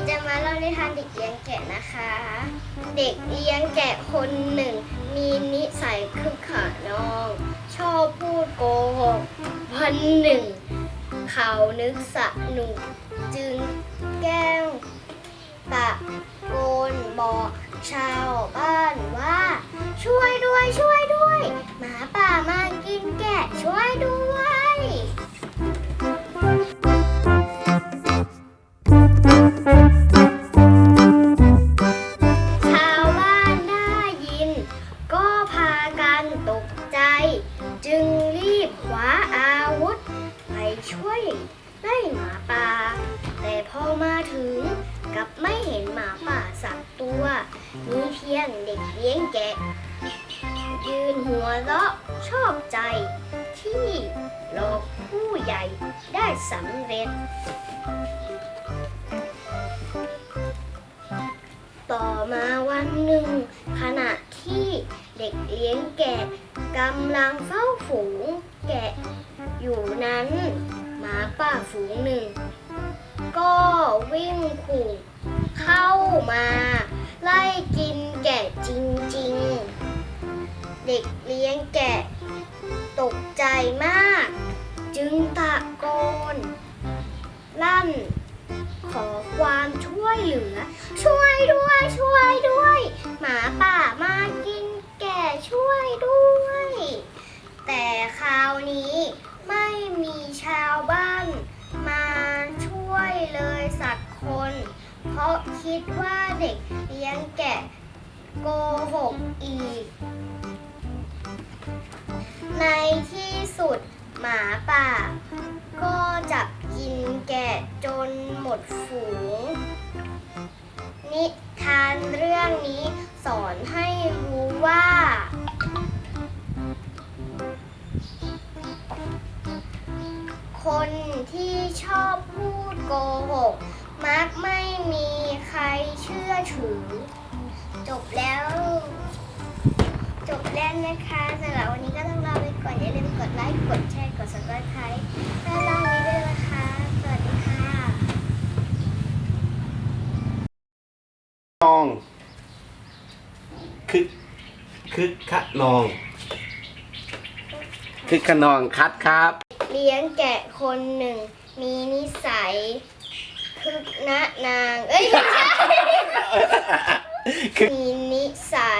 นี้จะมาเล่านิทานเด็กเลี้ยงแกะนะคะ เด็กเลี้ยงแกะคนหนึ่ง มีนิสัยคึกขนอง ชอบพูดโกหกวันหนึ่ง เขานึกสนุก จึงแกล้งตะโกนบอกชาวบ้านว่า ช่วยด้วยช่วย ช่วยไล่หมาป่า แต่พอมาถึงกลับไม่เห็นหมาป่าสักตัว มีเพียงเด็กเลี้ยงแกะ ยืนหัวเราะชอบใจ ที่หลอกผู้ใหญ่ได้สำเร็จ ต่อมาวันหนึ่ง ขณะที่เด็กเลี้ยงแกะกำลังเฝ้าฝูงแกะอยู่นั้น มาป่าฝูงหนึ่ง ก็วิ่งขู่เข้ามา ไล่กินแกะจริงๆ เด็กเลี้ยงแกะ ตกใจมาก จึงตะโกน ลั่น ขอความช่วยเหลือ ช่วยด้วยช่วยด้วย หมาป่ามากินแก่ช่วยด้วย แต่คราวนี้ ไม่มีชาวบ้านมาช่วยเลยสักคน เพราะคิดว่าเด็กเลี้ยงแกะโกหกอีก ในที่สุดหมาป่า ก็จับกินแกะจนหมดฝูง นิทานเรื่องนี้สอนให้รู้ว่า คนที่ชอบพูดโกหก มักไม่มีใครเชื่อถือ จบแล้ว จบแล้วนะคะสำหรับวันนี้ก็ต้องลาไปก่อน อย่าลืมกดไลค์ กดแชร์ กด subscribe และเล่านี้ด้วยนะคะสวัสดีค่ะนองคึกคึกขะนอง คึกขนองคัดครับ เลี้ยงแกะคนหนึ่ง มีนิสัยคึกนะนาง เอ้ยไม่ใช่คึกมีนิสัยคึกขะนอง